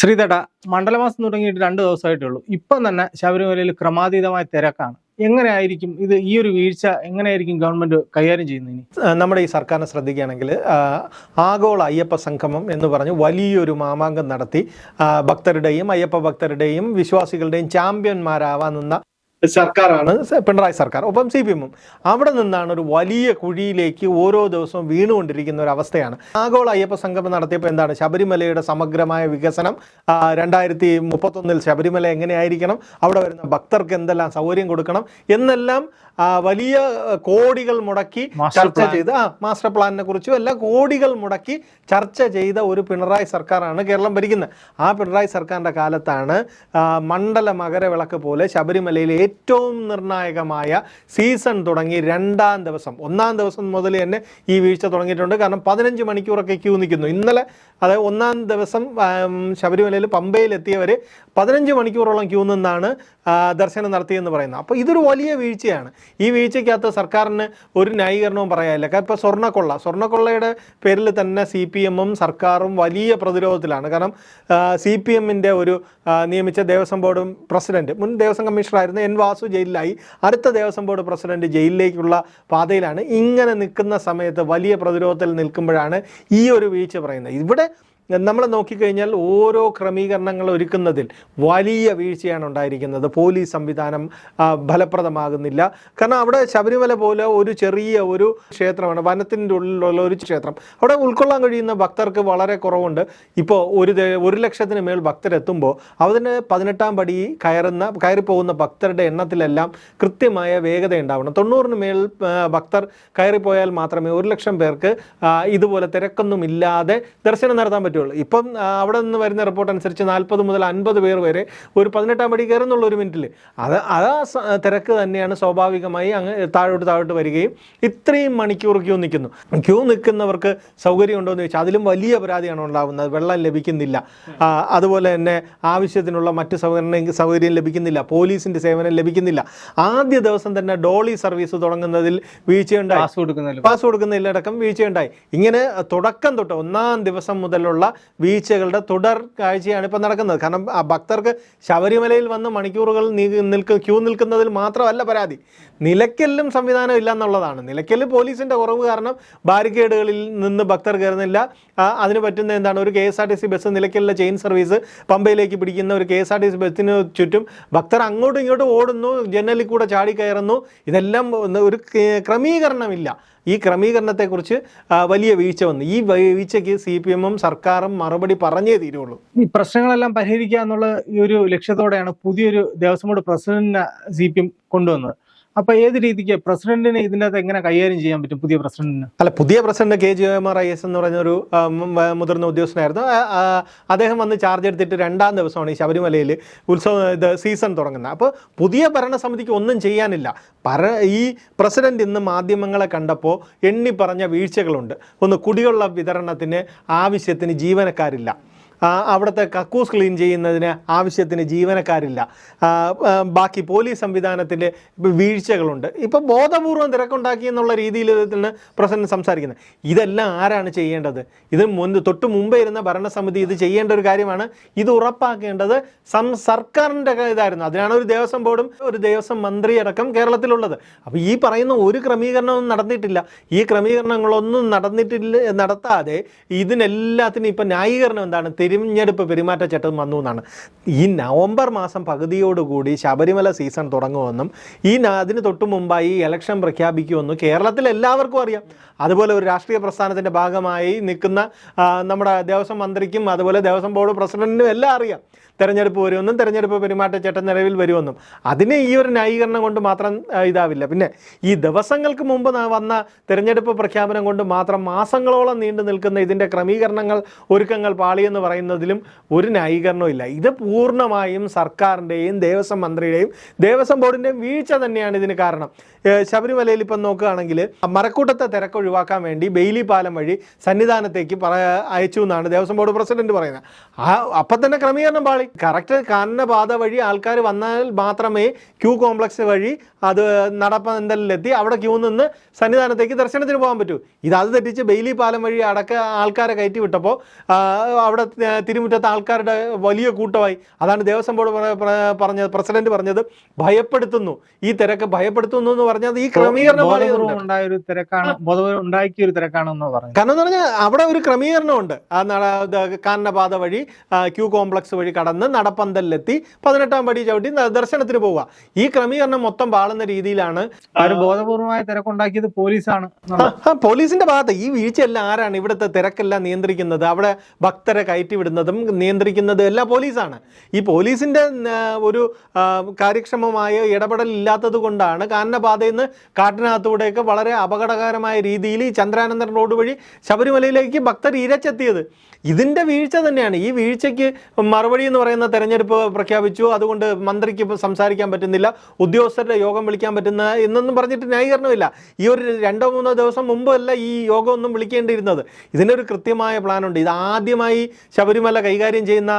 ശ്രീതട മണ്ഡലമാസം തുടങ്ങിയിട്ട് രണ്ട് ദിവസമായിട്ടേ ഉള്ളൂ. ഇപ്പം തന്നെ ശബരിമലയിൽ ക്രമാതീതമായ തിരക്കാണ്. എങ്ങനെയായിരിക്കും ഇത്? ഈ ഒരു വീഴ്ച എങ്ങനെയായിരിക്കും ഗവൺമെന്റ് കൈകാര്യം ചെയ്യുന്നത് ഇനി? ആ, നമ്മുടെ ഈ സർക്കാരിനെ ശ്രദ്ധിക്കുകയാണെങ്കിൽ ആഗോള അയ്യപ്പ സംഗമം എന്ന് പറഞ്ഞ് വലിയൊരു മാമാങ്കം നടത്തി ഭക്തരുടെയും അയ്യപ്പ ഭക്തരുടെയും വിശ്വാസികളുടെയും ചാമ്പ്യന്മാരാവാൻ നിന്ന സർക്കാരാണ്. പിണറായി സർക്കാർ. ഒപ്പം സി പി എമ്മും. അവിടെ നിന്നാണ് ഒരു വലിയ കുഴിയിലേക്ക് ഓരോ ദിവസവും വീണുകൊണ്ടിരിക്കുന്ന ഒരു അവസ്ഥയാണ്. ആഗോള അയ്യപ്പ സംഗമം നടത്തിയപ്പോൾ എന്താണ്? ശബരിമലയുടെ സമഗ്രമായ വികസനം രണ്ടായിരത്തി മുപ്പത്തൊന്നിൽ ശബരിമല എങ്ങനെയായിരിക്കണം? അവിടെ വരുന്ന ഭക്തർക്ക് എന്തെല്ലാം സൗകര്യം കൊടുക്കണം? എന്നെല്ലാം വലിയ കോടികൾ മുടക്കി ചർച്ച ചെയ്ത് ആ മാസ്റ്റർ പ്ലാനിനെ കുറിച്ചും എല്ലാം കോടികൾ മുടക്കി ചർച്ച ചെയ്ത ഒരു പിണറായി സർക്കാരാണ് കേരളം ഭരിക്കുന്നത്. ആ പിണറായി സർക്കാരിന്റെ കാലത്താണ് മണ്ഡല മകരവിളക്ക് പോലെ ശബരിമലയിലെ ഏറ്റവും നിർണായകമായ സീസൺ തുടങ്ങി രണ്ടാം ദിവസം. ഒന്നാം ദിവസം മുതൽ തന്നെ ഈ വീഴ്ച തുടങ്ങിയിട്ടുണ്ട്. കാരണം പതിനഞ്ച് മണിക്കൂറൊക്കെ ക്യൂ നിൽക്കുന്നു. ഇന്നലെ അതായത് ഒന്നാം ദിവസം ശബരിമലയിൽ പമ്പയിലെത്തിയവർ പതിനഞ്ച് മണിക്കൂറോളം ക്യൂ നിന്നാണ് ദർശനം നടത്തിയെന്ന് പറയുന്നത്. അപ്പോൾ ഇതൊരു വലിയ വീഴ്ചയാണ്. ഈ വീഴ്ചയ്ക്കകത്ത് സർക്കാരിന് ഒരു ന്യായീകരണവും പറയാനില്ല. കാരണം ഇപ്പോൾ സ്വർണക്കൊള്ള സ്വർണക്കൊള്ളയുടെ പേരിൽ തന്നെ സി പി എമ്മും സർക്കാരും വലിയ പ്രതിരോധത്തിലാണ്. കാരണം സി പി എമ്മിന്റെ ഒരു നിയമിച്ച ദേവസ്വം ബോർഡും പ്രസിഡന്റ് മുൻ ദേവസ്വം കമ്മീഷണറായിരുന്ന എൻ വാസു ജയിലിലായി. അടുത്ത ദേവസ്വം ബോർഡ് പ്രസിഡന്റ് ജയിലിലേക്കുള്ള പാതയിലാണ്. ഇങ്ങനെ നിൽക്കുന്ന സമയത്ത് വലിയ പ്രതിരോധത്തിൽ നിൽക്കുമ്പോഴാണ് ഈ ഒരു വീഴ്ച പറയുന്നത്. ഇവിടെ നമ്മൾ നോക്കിക്കഴിഞ്ഞാൽ ഓരോ ക്രമീകരണങ്ങൾ ഒരുക്കുന്നതിൽ വലിയ വീഴ്ചയാണ് ഉണ്ടായിരിക്കുന്നത്. പോലീസ് സംവിധാനം ഫലപ്രദമാകുന്നില്ല. കാരണം അവിടെ ശബരിമല പോലെ ഒരു ചെറിയ ഒരു ക്ഷേത്രമാണ്. വനത്തിന്റെ ഉള്ളിലുള്ള ഒരു ക്ഷേത്രം. അവിടെ ഉൾക്കൊള്ളാൻ കഴിയുന്ന ഭക്തർക്ക് വളരെ കുറവുണ്ട്. ഇപ്പോൾ ഒരു ഒരു ലക്ഷത്തിന് മേൽ ഭക്തരെത്തുമ്പോൾ അതിന് പതിനെട്ടാം പടി കയറുന്ന കയറിപ്പോകുന്ന ഭക്തരുടെ എണ്ണത്തിലെല്ലാം കൃത്യമായ വേഗത ഉണ്ടാവണം. തൊണ്ണൂറിന് മേൽ ഭക്തർ കയറിപ്പോയാൽ മാത്രമേ ഒരു ലക്ഷം പേർക്ക് ഇതുപോലെ തിരക്കൊന്നും ഇല്ലാതെ ദർശനം നടത്താൻ പറ്റുള്ളൂ ഇപ്പം അവിടെ നിന്ന് വരുന്ന റിപ്പോർട്ട് അനുസരിച്ച് നാൽപ്പത് മുതൽ അൻപത് പേർ വരെ ഒരു പതിനെട്ടാം പടി കയറുന്നുള്ള ഒരു മിനിറ്റിൽ അത് അത് ആ തിരക്ക് തന്നെയാണ് സ്വാഭാവികമായി അങ്ങ് താഴോട്ട് താഴോട്ട് വരികയും ഇത്രയും മണിക്കൂർ ക്യൂ നിൽക്കുന്നു. ക്യൂ നിൽക്കുന്നവർക്ക് സൗകര്യം ഉണ്ടോയെന്ന് ചോദിച്ചാൽ അതിലും വലിയ പരാതിയാണ് ഉണ്ടാകുന്നത് വെള്ളം ലഭിക്കുന്നില്ല. അതുപോലെ തന്നെ ആവശ്യത്തിനുള്ള മറ്റ് സൗകര്യം സൗകര്യം ലഭിക്കുന്നില്ല. പോലീസിന്റെ സേവനം ലഭിക്കുന്നില്ല. ആദ്യ ദിവസം തന്നെ ഡോളി സർവീസ് തുടങ്ങുന്നതിൽ വീഴ്ചയുണ്ടായി. പാസ് കൊടുക്കുന്നതിലടക്കം വീഴ്ചയുണ്ടായി. ഇങ്ങനെ തുടക്കം തൊട്ട് ഒന്നാം ദിവസം മുതലുള്ള വീഴ്ചകളുടെ തുടർ കാഴ്ചയാണ് ഇപ്പം നടക്കുന്നത്. കാരണം ഭക്തർക്ക് ശബരിമലയിൽ വന്ന് മണിക്കൂറുകൾ നിൽക്ക് ക്യൂ നിൽക്കുന്നതിൽ മാത്രമല്ല പരാതി. നിലയ്ക്കലിലും സംവിധാനം ഇല്ല എന്നുള്ളതാണ് നിലയ്ക്കൽ പോലീസിന്റെ കുറവ് കാരണം ബാരിക്കേഡുകളിൽ നിന്ന് ഭക്തർ കയറുന്നില്ല. അതിന് പറ്റുന്ന എന്താണ്? ഒരു K S R T C bus നിലയ്ക്കലിലെ chain service പമ്പയിലേക്ക് പിടിക്കുന്ന ഒരു K S R T C ബസ്സിന് ചുറ്റും ഭക്തർ അങ്ങോട്ടും ഇങ്ങോട്ടും ഓടുന്നു. ജനലിൽ കൂടെ ചാടി കയറുന്നു. ഇതെല്ലാം ഒരു ക്രമീകരണമില്ല. ഈ ക്രമീകരണത്തെക്കുറിച്ച് വലിയ വീഴ്ച വന്നു. ഈ വീഴ്ചയ്ക്ക് സി പി എമ്മും സർക്കാരും മറുപടി പറഞ്ഞേ തീരുള്ളൂ. ഈ പ്രശ്നങ്ങളെല്ലാം പരിഹരിക്കുക എന്നുള്ള ഈ ഒരു ലക്ഷ്യത്തോടെയാണ് പുതിയൊരു ദേവസ്വം ബോർഡ് പ്രസിഡന്റിനെ സി പി എം കൊണ്ടുവന്നത്. അപ്പൊ ഏത് രീതിക്ക് പ്രസിഡന്റിന് ഇതിനകത്ത് എങ്ങനെ കൈകാര്യം ചെയ്യാൻ പറ്റും പുതിയ പ്രസിഡന്റിന്? അല്ല പുതിയ president K G M R I S എന്ന് പറഞ്ഞ ഒരു മുതിർന്ന ഉദ്യോഗസ്ഥനായിരുന്നു. അദ്ദേഹം വന്ന് ചാർജ് എടുത്തിട്ട് രണ്ടാം ദിവസമാണ് ഈ ശബരിമലയിൽ ഉത്സവം ഇത് സീസൺ തുടങ്ങുന്നത്. അപ്പോൾ പുതിയ ഭരണസമിതിക്ക് ഒന്നും ചെയ്യാനില്ല. പര ഈ പ്രസിഡന്റ് ഇന്ന് മാധ്യമങ്ങളെ കണ്ടപ്പോൾ എണ്ണി പറഞ്ഞ വീഴ്ചകളുണ്ട്. ഒന്ന് കുടിവെള്ള വിതരണത്തിന് ആവശ്യത്തിന് ജീവനക്കാരില്ല. അവിടുത്തെ കക്കൂസ് ക്ലീൻ ചെയ്യുന്നതിന് ആവശ്യത്തിന് ജീവനക്കാരില്ല. ബാക്കി പോലീസ് സംവിധാനത്തിന്റെ വീഴ്ചകളുണ്ട്. ഇപ്പോൾ ബോധപൂർവം തിരക്കുണ്ടാക്കി എന്നുള്ള രീതിയിൽ തന്നെ പ്രസിഡന്റ് സംസാരിക്കുന്നത്. ഇതെല്ലാം ആരാണ് ചെയ്യേണ്ടത്? ഇതിന് മുൻപ് തൊട്ട് മുമ്പേ ഇരുന്ന ഭരണസമിതി ഇത് ചെയ്യേണ്ട ഒരു കാര്യമാണ്. ഇത് ഉറപ്പാക്കേണ്ടത് സം സർക്കാരിന്റെ ഇതായിരുന്നു. അതിനാണ് ഒരു ദേവസ്വം ബോർഡും ഒരു ദേവസ്വം മന്ത്രി അടക്കം കേരളത്തിലുള്ളത്. അപ്പോൾ ഈ പറയുന്ന ഒരു ക്രമീകരണവും നടന്നിട്ടില്ല. ഈ ക്രമീകരണങ്ങളൊന്നും നടന്നിട്ടില്ല നടത്താതെ ഇതിനെല്ലാത്തിനും ഇപ്പം ന്യായീകരണം എന്താണ്? തിരഞ്ഞെടുപ്പ് പെരുമാറ്റച്ചട്ടം വന്നു എന്നാണ് ഈ നവംബർ മാസം പകുതിയോടുകൂടി ശബരിമല സീസൺ തുടങ്ങുമെന്നും ഈ അതിന് തൊട്ട് മുമ്പായി ഇലക്ഷൻ പ്രഖ്യാപിക്കുമെന്നും കേരളത്തിൽ എല്ലാവർക്കും അറിയാം. അതുപോലെ ഒരു രാഷ്ട്രീയ പ്രസ്ഥാനത്തിന്റെ ഭാഗമായി നിൽക്കുന്ന നമ്മുടെ ദേവസ്വം മന്ത്രിക്കും അതുപോലെ ദേവസ്വം ബോർഡ് പ്രസിഡന്റിനും എല്ലാം അറിയാം. തെരഞ്ഞെടുപ്പ് വരുമെന്നും തെരഞ്ഞെടുപ്പ് പെരുമാറ്റച്ചട്ടം നിലവിൽ വരുമെന്നും. അതിന് ഈ ഒരു ന്യായീകരണം കൊണ്ട് മാത്രം ഇതാവില്ല. പിന്നെ ഈ ദിവസങ്ങൾക്ക് മുമ്പ് വന്ന തെരഞ്ഞെടുപ്പ് പ്രഖ്യാപനം കൊണ്ട് മാത്രം മാസങ്ങളോളം നീണ്ടു നിൽക്കുന്ന ഇതിന്റെ ക്രമീകരണങ്ങൾ ഒരുക്കങ്ങൾ പാളിയെന്ന് പറയുന്നതിലും ഒരു ന്യായീകരണവും ഇല്ല. ഇത് പൂർണമായും സർക്കാരിന്റെയും ദേവസ്വം മന്ത്രിയുടെയും ദേവസ്വം ബോർഡിന്റെയും വീഴ്ച തന്നെയാണ് ഇതിന് കാരണം. ശബരിമലയിൽ ഇപ്പം നോക്കുകയാണെങ്കിൽ മരക്കൂട്ടത്തെ തിരക്ക് ഒഴിവാക്കാൻ വേണ്ടി ബെയിലി പാലം വഴി സന്നിധാനത്തേക്ക് അയച്ചു എന്നാണ് ദേവസ്വം ബോർഡ് പ്രസിഡന്റ് പറയുന്നത്. ആ അപ്പം തന്നെ ക്രമീകരണം പാളി. കറക്റ്റ് കാനന വഴി ആൾക്കാർ വന്നാൽ മാത്രമേ ക്യൂ കോംപ്ലക്സ് വഴി അത് നടപ്പന്തലിലെത്തി അവിടെ ക്യൂ നിന്ന് സന്നിധാനത്തേക്ക് ദർശനത്തിന് പോകാൻ പറ്റൂ. ഇത് അത് തെറ്റിച്ച് ബെയിലി പാലം വഴി അടക്ക ആൾക്കാരെ കയറ്റി വിട്ടപ്പോൾ അവിടെ തിരുമുറ്റത്ത് ആൾക്കാരുടെ വലിയ കൂട്ടമായി. അതാണ് ദേവസ്വം ബോർഡ് പറ- പറ- പറഞ്ഞത് പ്രസിഡന്റ് പറഞ്ഞത്. ഭയപ്പെടുത്തുന്നു. ഈ തിരക്ക് ഭയപ്പെടുത്തുന്നു എന്ന് പറഞ്ഞത് ഈ ക്രമീകരണം കാരണം എന്ന് പറഞ്ഞാൽ അവിടെ ഒരു ക്രമീകരണമുണ്ട്. കാനനപാത വഴി ക്യൂ കോംപ്ലക്സ് വഴി കടന്ന് നടപ്പന്തലിലെത്തി പതിനെട്ടാം പടി ചവിട്ടി ദർശനത്തിന് പോവുക. ഈ ക്രമീകരണം മൊത്തം പാളുന്ന രീതിയിലാണ്. ബോധപൂർവമായ തിരക്കുണ്ടാക്കിയത് പോലീസാണ് പോലീസിന്റെ ഭാഗത്ത് ഈ വീഴ്ചയെല്ലാം ആരാണ് ഇവിടുത്തെ തിരക്കെല്ലാം നിയന്ത്രിക്കുന്നത്? അവിടെ ഭക്തരെ കയറ്റി വിടുന്നതും നിയന്ത്രിക്കുന്നതും എല്ലാം പോലീസാണ്. ഈ പോലീസിന്റെ ഒരു കാര്യക്ഷമമായ ഇടപെടൽ ഇല്ലാത്തത് കൊണ്ടാണ് കാനനപാതയിൽ നിന്ന് കാട്ടിനകത്തൂടെയൊക്കെ വളരെ അപകടകരമായ രീതിയിൽ ഈ ചന്ദ്രാനന്ദൻ റോഡ് വഴി ശബരിമലയിലേക്ക് ഭക്തർ ഇരച്ചെത്തിയത്. ഇതിന്റെ വീഴ്ച തന്നെയാണ്. ഈ വീഴ്ചയ്ക്ക് മറുപടി എന്ന് പറയുന്ന തെരഞ്ഞെടുപ്പ് പ്രഖ്യാപിച്ചു. അതുകൊണ്ട് മന്ത്രിക്ക് സംസാരിക്കാൻ പറ്റുന്നില്ല. ഉദ്യോഗസ്ഥരുടെ യോഗം വിളിക്കാൻ പറ്റുന്ന എന്നൊന്നും പറഞ്ഞിട്ട് ന്യായീകരണമില്ല. ഈ ഒരു രണ്ടോ മൂന്നോ ദിവസം മുമ്പല്ല ഈ യോഗം ഒന്നും വിളിക്കേണ്ടിയിരുന്നത് ഇതിനൊരു കൃത്യമായ പ്ലാനുണ്ട്. ഇത് ആദ്യമായി ശബരിമല കൈകാര്യം ചെയ്യുന്ന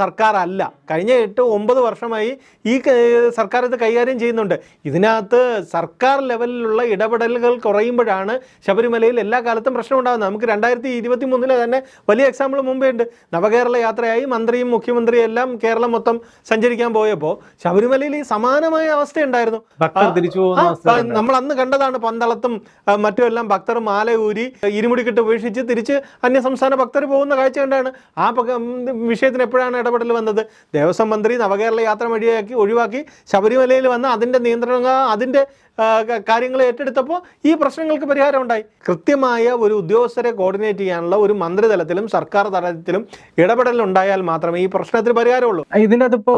സർക്കാർ അല്ല കഴിഞ്ഞ എട്ട് ഒമ്പത് വർഷമായി ഈ സർക്കാർ ഇത് കൈകാര്യം ചെയ്യുന്നുണ്ട്. ഇതിനകത്ത് സർക്കാർ ലെവലിലുള്ള ഇടപെടലുകൾ കുറയുമ്പോഴാണ് ശബരിമലയിൽ എല്ലാ കാലത്തും പ്രശ്നം ഉണ്ടാകുന്നത് നമുക്ക് രണ്ടായിരത്തി ഇരുപത്തി മൂന്നിലെ തന്നെ വലിയ എക്സാമ്പിൾ മുമ്പേ ഉണ്ട്. നവകേരള യാത്രയായി മന്ത്രിയും മുഖ്യമന്ത്രിയും എല്ലാം കേരളം മൊത്തം സഞ്ചരിക്കാൻ പോയപ്പോൾ ശബരിമലയിൽ ഈ സമാനമായ അവസ്ഥയുണ്ടായിരുന്നു. തിരിച്ചു പ- നമ്മൾ അന്ന് കണ്ടതാണ് പന്തളത്തും മറ്റുമെല്ലാം ഭക്തർ മാല ഊരി ഇരുമുടിക്കിട്ട് ഉപേക്ഷിച്ച് തിരിച്ച് അന്യസംസ്ഥാന ഭക്തർ പോകുന്ന കാഴ്ച കണ്ടാണ്. ആ വിഷയത്തിന് എപ്പോഴാണ് ഇടപെടൽ വന്നത്? ദേവസ്വം മന്ത്രി നവകേരള യാത്ര വഴിയാക്കി ഒഴിവാക്കി ശബരിമലയിൽ വന്ന് അതിന്റെ അതിന്റെ ആ, ക- കാര്യങ്ങൾ ഏറ്റെടുത്തപ്പോൾ ഈ പ്രശ്നങ്ങൾക്ക് പരിഹാരം ഉണ്ടായി. കൃത്യമായ ഒരു ഉദ്യോഗസ്ഥരെ കോർഡിനേറ്റ് ചെയ്യാനുള്ള ഒരു മന്ത്രിതലത്തിലും സർക്കാർ തലത്തിലും ഇടപെടൽ ഉണ്ടായാൽ മാത്രമേ ഈ പ്രശ്നത്തിന് പരിഹാരമുള്ളൂ. ഇതിന്റെ അതിപ്പോ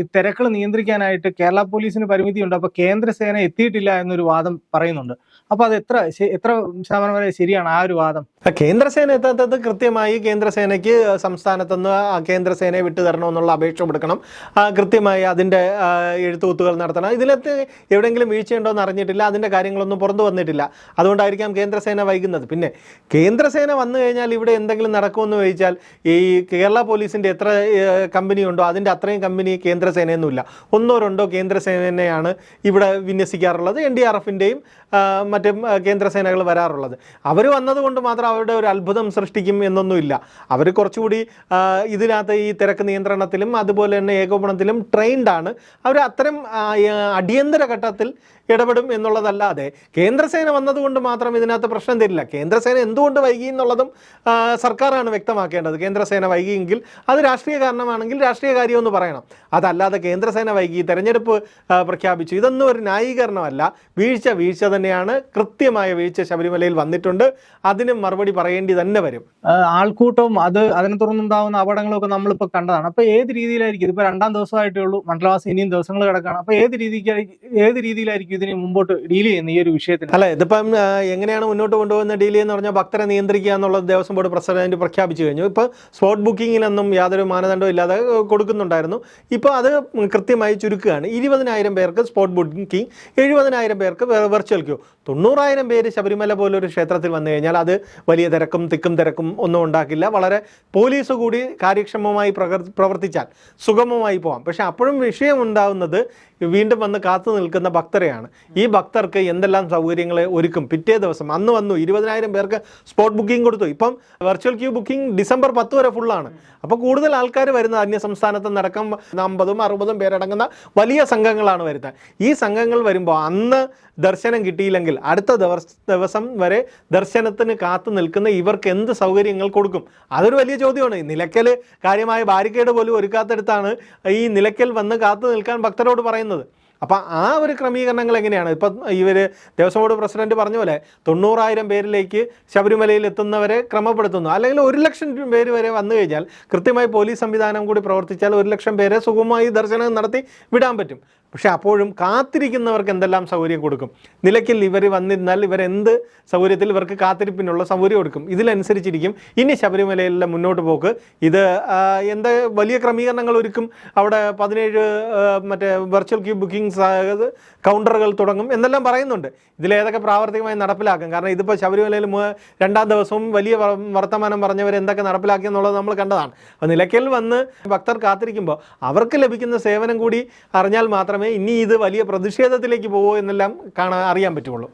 ഈ തിരക്കുകൾ നിയന്ത്രിക്കാനായിട്ട് കേരള പോലീസിന് പരിമിതിയുണ്ട്. അപ്പൊ കേന്ദ്രസേന എത്തിയിട്ടില്ല എന്നൊരു വാദം പറയുന്നുണ്ട്. അപ്പൊ അത് എത്ര എത്ര ശതമാനം വരെ ശരിയാണ് ആ ഒരു വാദം? കേന്ദ്രസേന എത്താത്തത് കൃത്യമായി കേന്ദ്രസേനയ്ക്ക് സംസ്ഥാനത്തുനിന്ന് കേന്ദ്രസേനയെ വിട്ടു തരണമെന്നുള്ള അപേക്ഷ കൊടുക്കണം. കൃത്യമായി അതിന്റെ എഴുത്തുകൂത്തുകൾ നടത്തണം. ഇതിലത്തെ എവിടെയെങ്കിലും വീഴ്ചയുണ്ടോ എന്ന് അറിഞ്ഞിട്ടില്ല. അതിന്റെ കാര്യങ്ങളൊന്നും പുറത്തു വന്നിട്ടില്ല. അതുകൊണ്ടായിരിക്കാം കേന്ദ്രസേന വൈകുന്നത്. പിന്നെ കേന്ദ്രസേന വന്നു കഴിഞ്ഞാൽ ഇവിടെ എന്തെങ്കിലും നടക്കുമെന്ന് ചോദിച്ചാൽ ഈ കേരള പോലീസിന്റെ എത്ര കമ്പനി ഉണ്ടോ അതിന്റെ അത്രയും കമ്പനി കേന്ദ്രസേനയൊന്നുമില്ല. ഒന്നോ രണ്ടോ കേന്ദ്രസേനയാണ് ഇവിടെ വിന്യസിക്കാറുള്ളത്. എൻ ഡി ആർ എഫിന്റെയും മറ്റ് കേന്ദ്രസേനകൾ വരാറുള്ളത്. അവർ വന്നതുകൊണ്ട് മാത്രം അവരുടെ ഒരു അത്ഭുതം സൃഷ്ടിക്കും എന്നൊന്നുമില്ല. അവർ കുറച്ചുകൂടി ഇതിനകത്ത് ഈ തിരക്ക് നിയന്ത്രണത്തിലും അതുപോലെ തന്നെ ഏകോപനത്തിലും ട്രെയിൻഡ് ആണ്. അവർ അത്തരം അടിയന്തര ഘട്ടത്തിൽ ഇടപെടും എന്നുള്ളതല്ലാതെ കേന്ദ്രസേന വന്നതുകൊണ്ട് മാത്രം ഇതിനകത്ത് പ്രശ്നം തരില്ല. കേന്ദ്രസേന എന്തുകൊണ്ട് വൈകി എന്നുള്ളതും സർക്കാരാണ് വ്യക്തമാക്കേണ്ടത്. കേന്ദ്രസേന വൈകിയെങ്കിൽ അത് രാഷ്ട്രീയ കാരണമാണെങ്കിൽ രാഷ്ട്രീയ കാര്യമെന്ന് പറയണം. അതല്ലാതെ കേന്ദ്രസേന വൈകി തെരഞ്ഞെടുപ്പ് പ്രഖ്യാപിച്ചു. ഇതൊന്നും ഒരു ന്യായീകരണമല്ല. വീഴ്ച വീഴ്ച തന്നെയാണ് കൃത്യമായ വീഴ്ച ശബരിമലയിൽ വന്നിട്ടുണ്ട്. അതിന് മറുപടി പറയേണ്ടി തന്നെ വരും. ആൾക്കൂട്ടവും അത് അതിനെ തുടർന്നുണ്ടാവുന്ന അപകടങ്ങളൊക്കെ നമ്മളിപ്പോ കണ്ടതാണ്. അപ്പൊ ഏത് രീതിയിലായിരിക്കും? ഇതിപ്പോ രണ്ടാം ദിവസമായിട്ടേ ഉള്ളൂ. മണ്ഡലവാസം ഇനിയും ദിവസങ്ങൾ കിടക്കാണ്. അപ്പൊ ഏത് രീതിക്ക് ഏത് രീതിയിലായിരിക്കും ഇതിന് മുമ്പോട്ട് ഡീൽ ചെയ്യുന്ന ഈ ഒരു വിഷയത്തിൽ അല്ല ഇതിപ്പം എങ്ങനെയാണ് മുന്നോട്ട് കൊണ്ടുപോകുന്ന ഡീൽ എന്ന് പറഞ്ഞാൽ ഭക്തരെ നിയന്ത്രിക്കുക എന്നുള്ളത് ദേവസ്വം ബോർഡ് പ്രസിഡന്റ് പ്രഖ്യാപിച്ചു കഴിഞ്ഞു. ഇപ്പോൾ സ്പോട്ട് ബുക്കിങ്ങിനൊന്നും യാതൊരു മാനദണ്ഡവും ഇല്ലാതെ കൊടുക്കുന്നുണ്ടായിരുന്നു. ഇപ്പോൾ അത് കൃത്യമായി ചുരുക്കുകയാണ്. ഇരുപതിനായിരം പേർക്ക് സ്പോട്ട് ബുക്കിംഗ് എഴുപതിനായിരം പേർക്ക് വെർച്വൽ ക്യൂ. തൊണ്ണൂറായിരം പേര് ശബരിമല പോലൊരു ക്ഷേത്രത്തിൽ വന്നു കഴിഞ്ഞാൽ അത് വലിയ തിരക്കും തിക്കും തിരക്കും ഒന്നും ഉണ്ടാക്കില്ല. വളരെ പോലീസ് കൂടി കാര്യക്ഷമമായി പ്രവർത്തിച്ചാൽ സുഗമമായി പോകാം പക്ഷേ അപ്പോഴും വിഷയം ഉണ്ടാകുന്നത് വീണ്ടും വന്ന് കാത്തു നിൽക്കുന്ന ഭക്തരെയാണ്. ഈ ഭക്തർക്ക് എന്തെല്ലാം സൗകര്യങ്ങൾ ഒരുക്കും? പിറ്റേ ദിവസം അന്ന് വന്നു ഇരുപതിനായിരം പേർക്ക് സ്പോട്ട് ബുക്കിംഗ് കൊടുത്തു. ഇപ്പം വെർച്വൽ ക്യൂ ബുക്കിംഗ് ഡിസംബർ പത്ത് വരെ ഫുള്ളാണ് അപ്പോൾ കൂടുതൽ ആൾക്കാർ വരുന്നത് അന്യ സംസ്ഥാനത്ത് നടക്കം അമ്പതും അറുപതും പേരടങ്ങുന്ന വലിയ സംഘങ്ങളാണ് വരുന്നത്. ഈ സംഘങ്ങൾ വരുമ്പോൾ അന്ന് ദർശനം കിട്ടിയില്ലെങ്കിൽ അടുത്ത ദിവസം വരെ ദർശനത്തിന് കാത്തു നിൽക്കുന്ന ഇവർക്ക് എന്ത് സൗകര്യങ്ങൾ കൊടുക്കും? അതൊരു വലിയ ചോദ്യമാണ്. നിലയ്ക്കൽ കാര്യമായ ബാരിക്കേഡ് പോലും ഒരുക്കാത്തടുത്താണ് ഈ നിലയ്ക്കൽ വന്ന് കാത്തു നിൽക്കാൻ ഭക്തരോട് പറയുന്നത്. അപ്പം ആ ഒരു ക്രമീകരണങ്ങൾ എങ്ങനെയാണ്? ഇപ്പം ഇവർ ദേവസ്വം ബോർഡ് പ്രസിഡന്റ് പറഞ്ഞ പോലെ തൊണ്ണൂറായിരം പേരിലേക്ക് ശബരിമലയിൽ എത്തുന്നവരെ ക്രമപ്പെടുത്തുന്നു. അല്ലെങ്കിൽ ഒരു ലക്ഷം പേര് വരെ വന്നു കഴിഞ്ഞാൽ കൃത്യമായി പോലീസ് സംവിധാനം കൂടി പ്രവർത്തിച്ചാൽ ഒരു ലക്ഷം പേരെ സുഗമമായി ദർശനം നടത്തി വിടാൻ പറ്റും. പക്ഷേ അപ്പോഴും കാത്തിരിക്കുന്നവർക്ക് എന്തെല്ലാം സൗകര്യം കൊടുക്കും? നിലയ്ക്കിൽ ഇവർ വന്നിരുന്നാൽ ഇവരെന്ത് സൗകര്യത്തിൽ ഇവർക്ക് കാത്തിരിപ്പിനുള്ള സൗകര്യം കൊടുക്കും? ഇതിലനുസരിച്ചിരിക്കും. ഇനി ശബരിമലയിലെ മുന്നോട്ട് പോക്ക്. ഇത് എന്താ വലിയ ക്രമീകരണങ്ങൾ ഒരുക്കും? അവിടെ പതിനേഴ് മറ്റേ വെർച്വൽ ക്യൂ ബുക്കിംഗ് കൗണ്ടറുകൾ തുടങ്ങും എന്നെല്ലാം പറയുന്നുണ്ട്. ഇതിലേതൊക്കെ പ്രാവർത്തികമായി നടപ്പിലാക്കും. കാരണം ഇതിപ്പോൾ ശബരിമലയിൽ രണ്ടാം ദിവസവും വലിയ വർത്തമാനം പറഞ്ഞവർ എന്തൊക്കെ നടപ്പിലാക്കി എന്നുള്ളത് നമ്മൾ കണ്ടതാണ്. അപ്പോൾ നിലയ്ക്കൽ വന്ന് ഭക്തർ കാത്തിരിക്കുമ്പോൾ അവർക്ക് ലഭിക്കുന്ന സേവനം കൂടി അറിഞ്ഞാൽ മാത്രമേ ഇനി ഇത് വലിയ പ്രതിഷേധത്തിലേക്ക് പോകുമോ എന്നെല്ലാം കാണാൻ അറിയാൻ പറ്റുള്ളൂ.